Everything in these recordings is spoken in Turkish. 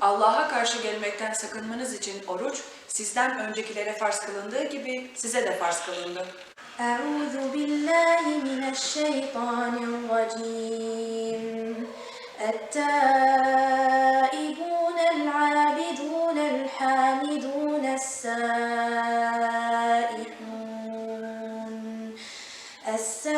Allah'a karşı gelmekten sakınmanız için oruç, sizden öncekilere farz kılındığı gibi size de farz kılındı. أعوذ بالله من الشيطان الرجيم التائبون العابدون الحامدون السائحون السائحون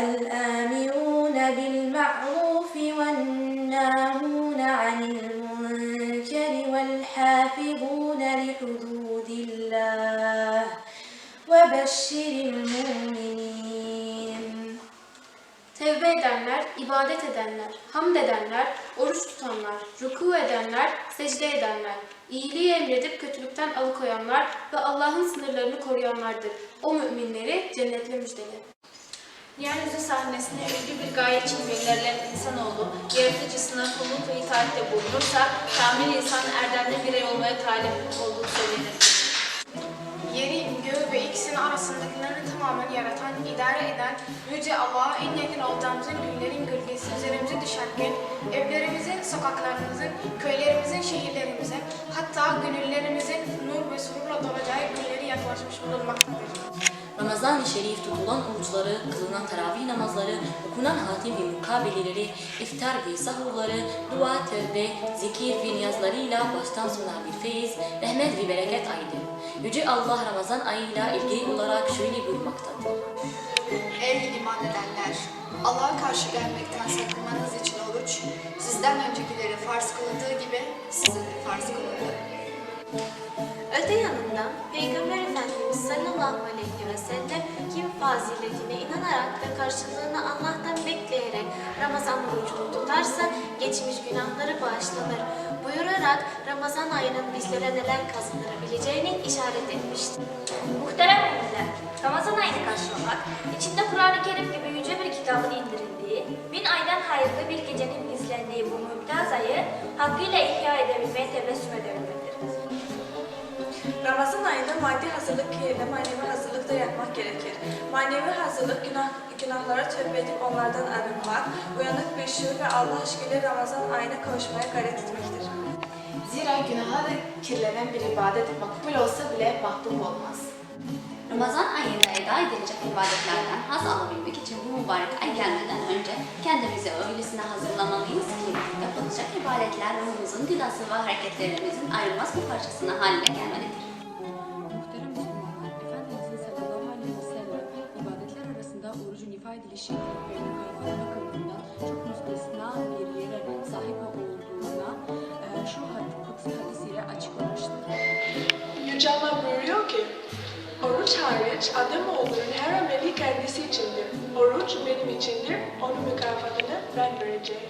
الآمرون بالمعروف والناهون عن المنكر والحافظون لحدود الله وبشر المؤمنين Tevbe edenler, ibadet edenler, hamd edenler, oruç tutanlar, ruku edenler, secde edenler, iyiliği emredip kötülükten alıkoyanlar ve Allah'ın sınırlarını koruyanlardır. O müminleri cennetle müjdele. Yeryüzü sahnesine özgü bir gaye için gönderilen insanoğlu, yaratıcısına kulluk ve itaatte bulunursa, kamil insan erdemli birey olmaya talip olduğu söylenir. Yeri, göğü ve ikisinin arasındakilerini tamamen yaratan, idare eden, Yüce Allah'a en yakın olacağımızın günlerin gölgesi üzerimize düşerken, evlerimizin, sokaklarımızın, köylerimizin, şehirlerimizin, hatta gönüllerimizin nur ve sururla dolacağı günleri yaklaşmış bulunmaktadır. Ramazan-ı Şerif tutulan oruçları, kılınan teravih namazları, okunan hatim ve mukabeleleri, iftar ve sahurları, dua, tövbe, zikir ve niyazlarıyla baştan sona bir feyiz, rahmet ve bereket ayıdır. Yüce Allah Ramazan ayıyla ilgili olarak şöyle buyurmaktadır. Ey iman edenler! Allah'a karşı gelmekten sakınmanız için oruç, sizden öncekileri farz kılındığı gibi size de farz kılındı. Öte yanından Peygamber Efendimiz sallallahu aleyhi ve sellem kim faziletine inanarak ve karşılığını Allah'tan bekleyerek Ramazan orucunu tutarsa geçmiş günahları bağışlanır buyurarak Ramazan ayının bizlere neler kazandırabileceğini işaret etmiştir. Muhterem müminler, Ramazan ayını karşılamak, içinde Kur'an-ı Kerim gibi yüce bir kitabın indirildiği, bin aydan hayırlı bir gecenin izlendiği bu mümtaz ayı hakkıyla ihya edebilmeye tebessüm edebilmektir. Ramazan ayında maddi hazırlık yerine manevi hazırlık da yapmak gerekir. Manevi hazırlık günah, günahlara tövbe edip onlardan arınmak, uyanık bir şuur ve Allah aşkıyla Ramazan ayına kavuşmaya gayret etmektir. Zira günaha ve kirlenen bir ibadet makbul olsa bile mahbub olmaz. Ramazan ayında eda edilecek ibadetlerden haz alabilmek için bu mübarek ay gelmeden önce kendimizi öylesine hazırlamalıyız ki yapılacak ibadetler ruhumuzun gıdası ve hareketlerimizin ayrılmaz bir parçasına haline gelmelidir. Muhterem Müslümanlar, Efendimizin sallallahu aleyhi ve sellem ibadetler arasında orucun ifa edilişi ve mukayefat bakımından çok müstesna bir yere sahip olduğuna e, şu hadis, kutsi hadisiyle açıklamıştır. Yüce Allah buyuruyor ki, Oruç hariç Ademoğlunun her ameli kendisi içindir. Oruç benim içindir, onun mükafatını ben vereceğim.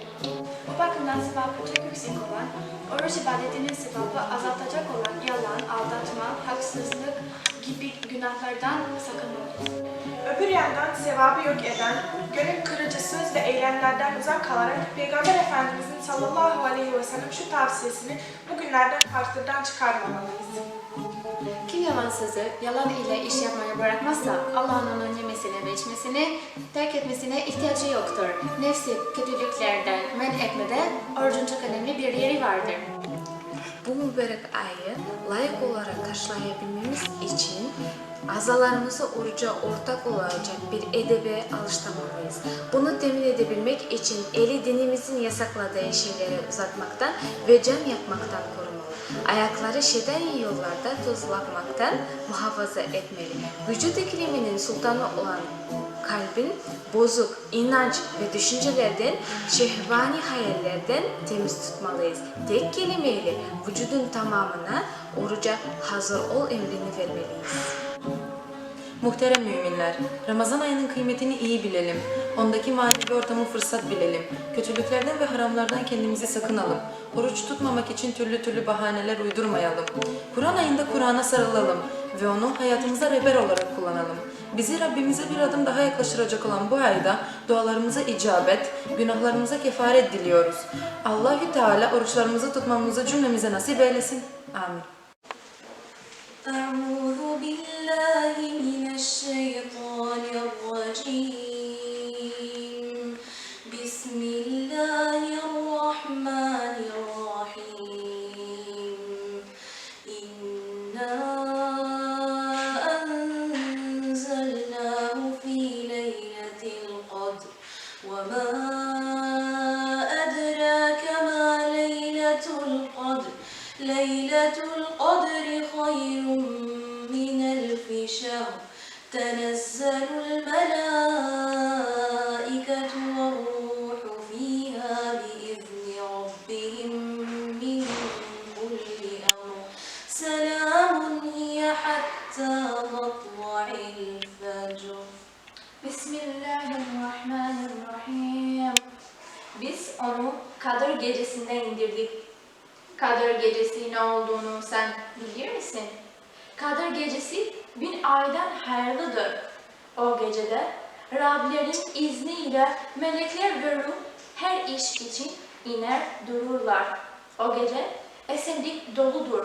Bu bakımdan sevabı çok yüksek olan, oruç ibadetinin sevabı azaltacak olan yalan, aldatma, haksızlık gibi günahlardan sakınmalıyız. Öbür yandan sevabı yok eden, gönül kırıcı söz ve eylemlerden uzak kalarak Peygamber Efendimizin sallallahu aleyhi ve sellem şu tavsiyesini bugünlerden harflerden çıkarmamalıyız. Yalan sözü, yalan ile iş yapmayı bırakmazsa Allah'ın onun yemesine ve içmesine, terk etmesine ihtiyacı yoktur. Nefsi kötülüklerden men etmede orucun çok önemli bir yeri vardır. Bu mübarek ayı layık olarak karşılayabilmemiz için azalarımızı oruca ortak olacak bir edebe alıştırmalıyız. Bunu temin edebilmek için eli dinimizin yasakladığı şeyleri uzatmaktan ve can yakmaktan korumalı. Ayakları şeyden yollarda tozlatmaktan muhafaza etmeli. Vücut ikliminin sultanı olan kalbin bozuk inanç ve düşüncelerden, şehvani hayallerden temiz tutmalıyız. Tek kelimeyle vücudun tamamına oruca hazır ol emrini vermeliyiz. Muhterem müminler, Ramazan ayının kıymetini iyi bilelim. Ondaki manevi ortamı fırsat bilelim. Kötülüklerden ve haramlardan kendimizi sakınalım. Oruç tutmamak için türlü türlü bahaneler uydurmayalım. Kur'an ayında Kur'an'a sarılalım ve onu hayatımıza rehber olarak kullanalım. Bizi Rabbimize bir adım daha yaklaştıracak olan bu ayda dualarımıza icabet, günahlarımıza kefaret diliyoruz. Allahü Teala oruçlarımızı tutmamızı cümlemize nasip eylesin. Amin. Amin. القدر ليلة القدر خير من ألف شهر تنزل الملائكة والروح فيها بإذن ربهم من كل أمر سلام هي حتى مطلع الفجر Bismillahirrahmanirrahim. Biz onu Kadir gecesinde indirdik. Kadir gecesi ne olduğunu sen bilir misin? Kadir gecesi bin aydan hayırlıdır. O gecede Rablerin izniyle melekler ve ruh her iş için iner dururlar. O gece esenlik doludur.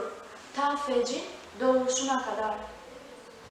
Ta fecrin doğuşuna kadar.